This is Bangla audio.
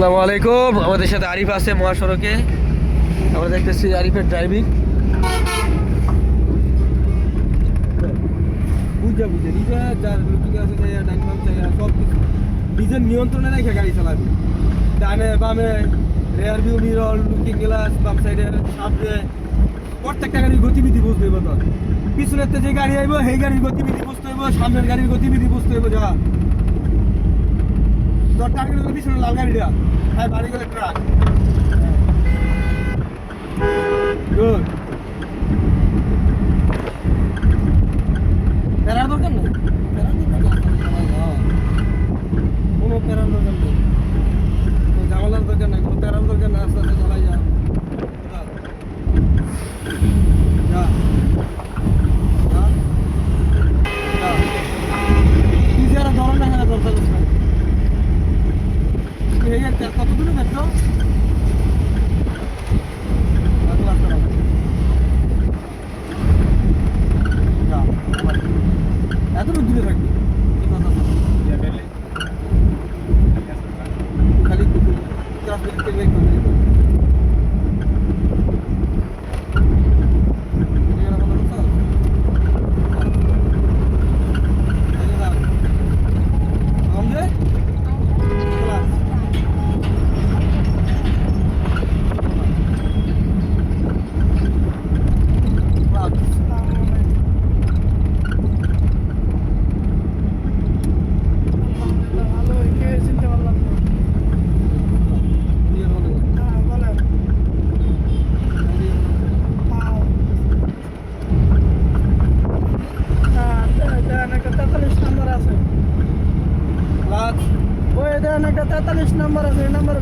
আসসালামু আলাইকুম। আমাদের সাথে আরিফ আছে মহাসড়কে। আমরা দেখতেছি আরিফের ড্রাইভিং বুঝে নিয়ন্ত্রণে রেখে গাড়ি চালাবি। ডানে বামে গ্লাস সামনে। প্রত্যেকটা গাড়ির গতিবিধি বুঝতে যে গাড়ি আইব, সেই গাড়ির গতিবিধি বুঝতে হইব, সামনের গাড়ির গতিবিধি বুঝতে হইব, যা। তোর টার্গেট পিছনে লাল গাড়িটা হ্যাঁ বাড়ি গেলে ট্রাক। এতটুকু দূরে থাকবে। ওই দেন একটা তেতাল্লিশ নাম্বার আছে এই নাম্বারে